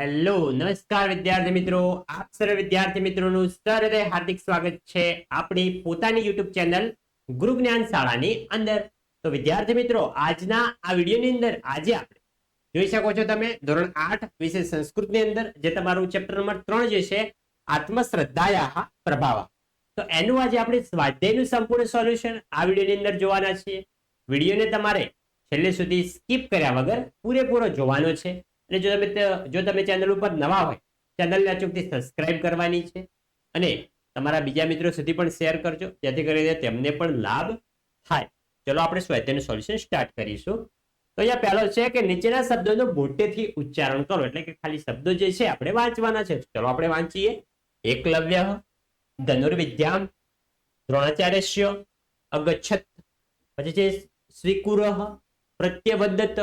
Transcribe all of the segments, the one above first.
Hello, નમસ્કાર વિદ્યાર્થી મિત્રો. આપ સર્વ વિદ્યાર્થી મિત્રોનું સહૃદય હાર્દિક સ્વાગત છે આપણી પોતાની યુટ્યુબ ચેનલ ગુરુ જ્ઞાન શાળાની અંદર. તો વિદ્યાર્થી મિત્રો, આજના આ વિડીયોની અંદર આજે આપણે જોઈ શકો છો તમે ધોરણ આઠ વિશે સંસ્કૃતની અંદર, જે તમારું ચેપ્ટર નંબર ત્રણ જે છે આત્મશ્રદ્ધાયા પ્રભાવ. તો એનું આજે આપણે સ્વાધ્યાયનું સંપૂર્ણ સોલ્યુશન આ વિડીયોની અંદર જોવાના છીએ. વિડીયોને તમારે છેલ્લે સુધી સ્કીપ કર્યા વગર પૂરેપૂરો જોવાનો છે. અને જો તમે જો તમે ચેનલ ઉપર નવા હોય ચેનલને અચૂકથી સબસ્ક્રાઇબ કરવાની છે અને તમારા બીજા મિત્રો સુધી પણ શેર કરજો, જેથી કરીને તેમને પણ લાભ થાય. ચલો આપણે સ્વાધ્યાયનું સોલ્યુશન સ્ટાર્ટ કરીશું. તો અહીંયા પહેલો છે કે નીચેના શબ્દોનું મોટેથી ઉચ્ચારણ કરો, એટલે કે ખાલી શબ્દો જે છે આપણે વાંચવાના છે. ચલો આપણે વાંચીએ. એકલવ્ય, ધનુર્વિદ્યામ દ્રોણાચાર્ય અગચ્છત, પછી છે સ્વીકુર પ્રત્યવદત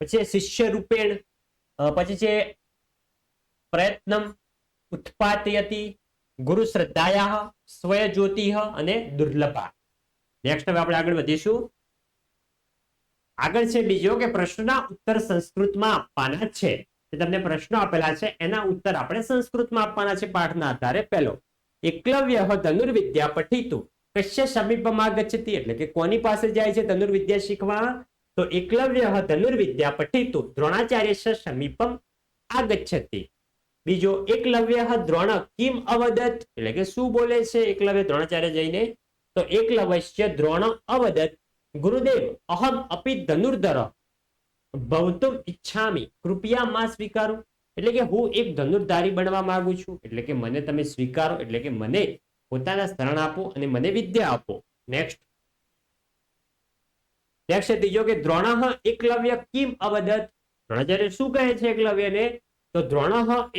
પછી શિષ્ય રૂપેણ પછી છે, પ્રયત્નમ ઉત્પાદયતિ ગુરુ શ્રદ્ધાયા સ્વય જ્યોતિ અને દુર્લભા. નેક્સ્ટ હવે આપણે આગળ વધીશું. આગળ છે બીજો કે પ્રશ્નના ઉત્તર સંસ્કૃતમાં આપવાના છે. તમને પ્રશ્નો આપેલા છે, એના ઉત્તર આપણે સંસ્કૃતમાં આપવાના છે પાઠના આધારે. પહેલો, એકલવ્ય ધનુર્વિદ્યા પઠિતું. કશ્ય સમીપમાં ગચ્છતી એટલે કે કોની પાસે જાય છે ધનુર્વિદ્યા શીખવા? તો એકલવ્ય ધનુર્વિદ્યા પઠિતું દ્રોણાચાર્ય સમીપમ આગચ્છતિ. બીજો એકલવ્ય દ્રોણ કિમ અવદત એટલે કે શું બોલે છે એકલવ્ય દ્રોણાચાર્ય જઈને? તો એકલવ્ય દ્રોણ અવદત ગુરુદેવ, અહમ અપી ધનુર્ધર. ભવતુમ ઈચ્છામી. કૃપયા માં સ્વીકારો. એટલે કે હું એક ધનુર્ધારી બનવા માંગુ છું. એટલે કે મને તમે સ્વીકારો. એટલે કે મને પોતાના શરણ આપો અને મને વિદ્યા આપો. નેક્સ્ટ નેક્સ્ટ ત્રીજો કે દ્રોણ એકલવ્ય કિમ અવદત દ્રોણાચાર્ય શું કહે છે એકલવ્યને? તો દ્રોણ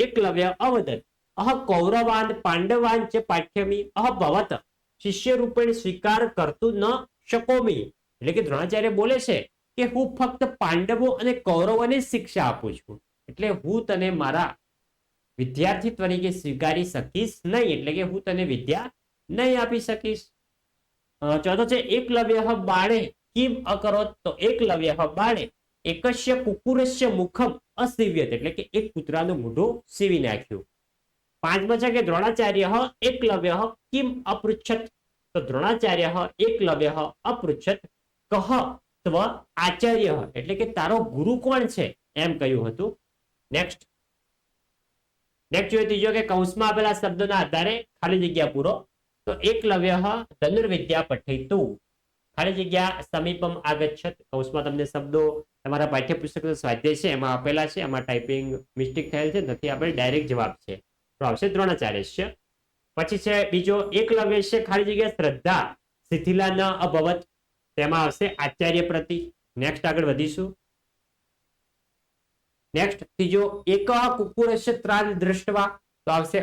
એકલવ્ય અવદત અહ કૌરવાન પાંડવાન છે પાઠ્યમી અહ ભવત શિષ્ય રૂપેણ સ્વીકાર કરતું ન શકોમી. એટલે કે દ્રોણાચાર્ય બોલે છે કે હું ફક્ત પાંડવો અને કૌરવોને શિક્ષા આપું છું. એટલે હું તને મારા વિદ્યાર્થી તરીકે સ્વીકારી શકીશ નહીં. એટલે કે હું તને વિદ્યા નહીં આપી શકીશ. ચોથો છે એકલવ્ય બાણે કિમ અકરોત તો એકલવ્ય બાણે એકસ્ય કુકુરસ્ય મુખમ અસિવ્યત, એટલે કે એક કૂતરાનું મોઢું સીવી નાખ્યું. પાંચમો છે કે દ્રોણાચાર્ય એકલવ્ય કિમ અપૃચ્છત. તો દ્રોણાચાર્ય એકલવ્ય અપૃચ્છત. કહ ત્વ આચાર્ય, એટલે કે તારો ગુરુ કોણ છે? એમ કહ્યું હતું. નેક્સ્ટ નેક્સ્ટ જોઈએ ત્રીજો કે કૌંસમાં આપેલા શબ્દોના આધારે ખાલી જગ્યા પૂરો. તો એકલવ્ય ધનુર્વિદ્યા પઠિતું. ખાલી જગ્યા સમીપમ આગચ્છત. કૌશમાં તમને શબ્દો તમારા પાઠ્યપુસ્તક સ્વાધ્યાય છે, એમાં આપેલા છે, એમાં ટાઈપિંગ મિસ્ટેક થયેલ છે, નથી આપણે ડાયરેક્ટ જવાબ છે. તો આવશે દ્રોણાચાર્ય પછી છે બીજો એકલવ્ય છે ખાલી જગ્યા શ્રદ્ધા શિથિલા ન અભવત. તેમાં આવશે આચાર્ય પ્રતિ. નેક્સ્ટ આગળ વધીશું. નેક્સ્ટ ત્રીજો, એક કુકુરસ્ય ત્રાદ દ્રષ્ટવા. તો આવશે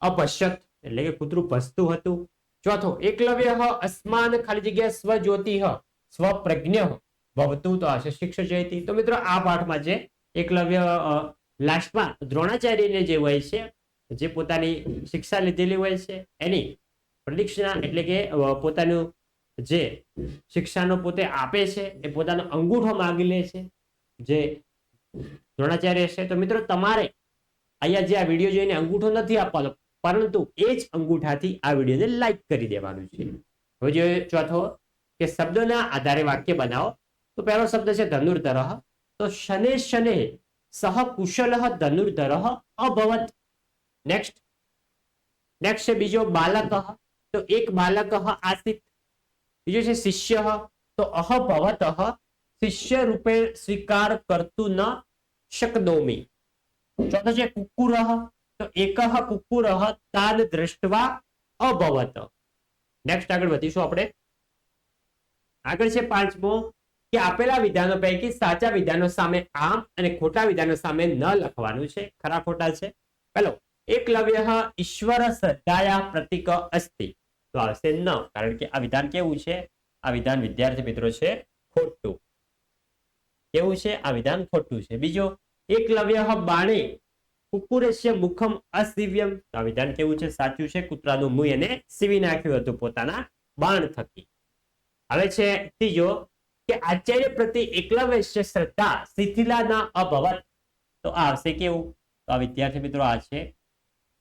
અપશ્યત, એટલે કે કૂતરું ભસતું હતું. ચોથો, એકલવ્ય અસ્માન ખાલી જગ્યા સ્વજ્યોતિ સ્વપ્રજ્ઞ ભવતું તો હશે શિક્ષ જયતી. તો મિત્રો, આ પાઠમાં જે એકલવ્ય લાસ્ટમાં દ્રોણાચાર્યને જે હોય છે, જે પોતાની શિક્ષા લીધેલી હોય છે, એની પ્રદિક્ષિણા એટલે કે પોતાનું જે શિક્ષાનો પોતે આપે છે, એ પોતાનો અંગૂઠો માગી લે છે, જે દ્રોણાચાર્ય છે. તો મિત્રો, તમારે અહીંયા જે આ વીડિયો જોઈને અંગૂઠો નથી આપવાનો પરંતુ એ જ અંગૂઠાથી આ વિડીયોને લાઈક કરી દેવાનું છે. હવે ચોથો કે શબ્દોના આધારે વાક્ય બનાવો. તો પહેલો શબ્દ છે ધનુર્ધર. તો શને શને સહ કુશલ ધનુર્ધર અભવત. નેક્સ્ટ નેક્સ્ટ છે બીજો બાલક. તો એક બાલક આસિત. બીજો છે શિષ્ય. તો અહભવત શિષ્ય રૂપે સ્વીકાર કરતું ન શકદોમી. ચોથો છે કુકુર. તો એક કુકુર તાન દ્રષ્ટવા અભવત. નેક્સ્ટ આગળ વધીશું આપણે. આગળ છે પાંચમો, કે આપેલા વિધાનો પૈકી સાચા વિધાનો સામે આમ અને ખોટા વિધાનો સામે ન લખવાનું છે. ખરા ખોટા છે? પેલો એકલવ્ય ઈશ્વર શ્રદ્ધાયા પ્રતિક અસ્તિ. તો આવશે ન, કારણ કે આ વિધાન કેવું છે? આ વિધાન વિદ્યાર્થી મિત્રો છે ખોટું. કેવું છે? આ વિધાન ખોટું છે. બીજો એકલવ્ય બાણે કુકુરસ્ય મુખમ અસિવ્યમ આ વિધાન કેવું છે? સાચું છે? કૂતરાનું મુય એને સીવી નાખ્યું હતું પોતાના બાણ થકી. હવે છે ત્રીજો કે આચાર્ય પ્રતિ એકલવ્ય શ્રદ્ધા શિથિલા ના અભવત. તો આ આવશે કેવું? તો આ વિદ્યાર્થી મિત્રો, આ છે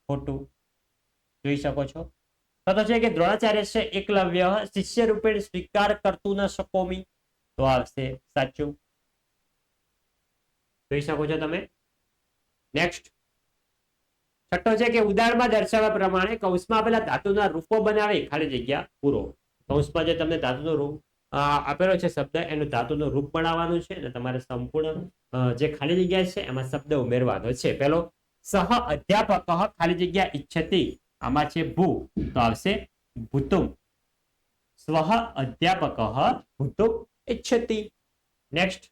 ખોટું. જોઈ શકો છો? તો છે કે દ્રોણાચાર્ય છે એકલવ્ય શિષ્ય રૂપે સ્વીકાર કરતું ન શકોમી તો આવશે સાચું. જોઈ શકો છો તમે? નેક્સ્ટ છઠ્ઠો છે કે ઉદાહરણમાં દર્શાવ્યા પ્રમાણે કૌંસમાં આપેલા ધાતુના રૂપો બનાવી ખાલી જગ્યા પૂરો. કૌંસમાં જે તમને ધાતુનો રૂપ આપેલો છે શબ્દ, એનું ધાતુનું રૂપ બનાવવાનું છે અને તમારે સંપૂર્ણ જે ખાલી જગ્યા છે એમાં શબ્દ ઉમેરવાનો છે. પેલો, સહ અધ્યાપક ખાલી જગ્યા ઈચ્છતી, આમાં છે ભૂ, તો આવશે ભૂતુમ. સ્વ અધ્યાપક ભૂતુમ ઈચ્છતી. નેક્સ્ટ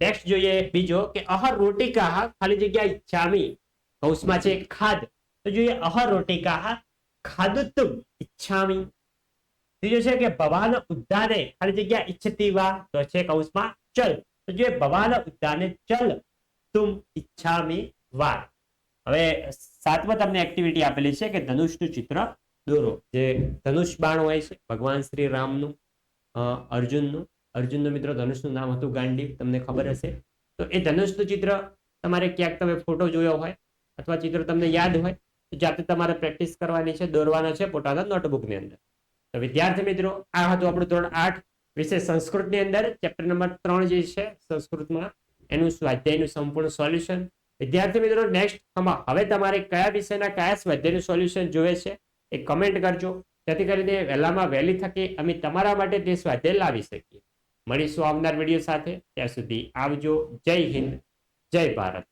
નેક્સ્ટ જોઈએ બીજો કે અહ રોટિકા ખાલી જગ્યા ઈચ્છામી. કૌંસમાં છે ખાદ. તો જોઈએ અહર રોટિકા ખાદુતુમ ઈચ્છામી. ત્રીજો છે કે ભવાન ઉદ્યાને ખાલી જગ્યા ઈચ્છતી વા તો છે કૌશમાં ચલ. તો જોઈએ ભવાન ઉદ્યાને ચલ તુમ ઈચ્છામી વા. હવે સાતમા તમને એક્ટિવિટી આપેલી છે કે ધનુષનું ચિત્ર દોરો. જે ધનુષ બાણ હોય છે, ભગવાન શ્રી રામનું અર્જુનનું. અર્જુનનું મિત્રો ધનુષનું નામ હતું ગાંડી, તમને ખબર હશે. તો એ ધનુષનું ચિત્ર તમારે ક્યાંક તમે ફોટો જોયો હોય અથવા ચિત્ર તમને યાદ હોય, તો જાતે તમારે પ્રેક્ટિસ કરવાની છે, દોરવાના છે પોતાના નોટબુકની અંદર. તો વિદ્યાર્થી મિત્રો, આ હતું આપણું ધોરણ આઠ વિશે સંસ્કૃતની અંદર. ચેપ્ટર નંબર ત્રણ જે છે, સંસ્કૃતમાં, એનું સ્વાધ્યાયનું સંપૂર્ણ સોલ્યુશન વિદ્યાર્થી મિત્રો નેક્સ્ટ હવે તમારે કયા વિષયના કયા સ્વાધ્યાયનું સોલ્યુશન જોઈએ છે, એ કમેન્ટ કરજો. જેથી કરીને વહેલામાં વહેલી થકી અમે તમારા માટે તે સ્વાધ્યાય લાવી શકીએ. મળીશું આવનાર વીડિયો સાથે. ત્યાં સુધી આવજો. જય હિન્દ. જય ભારત.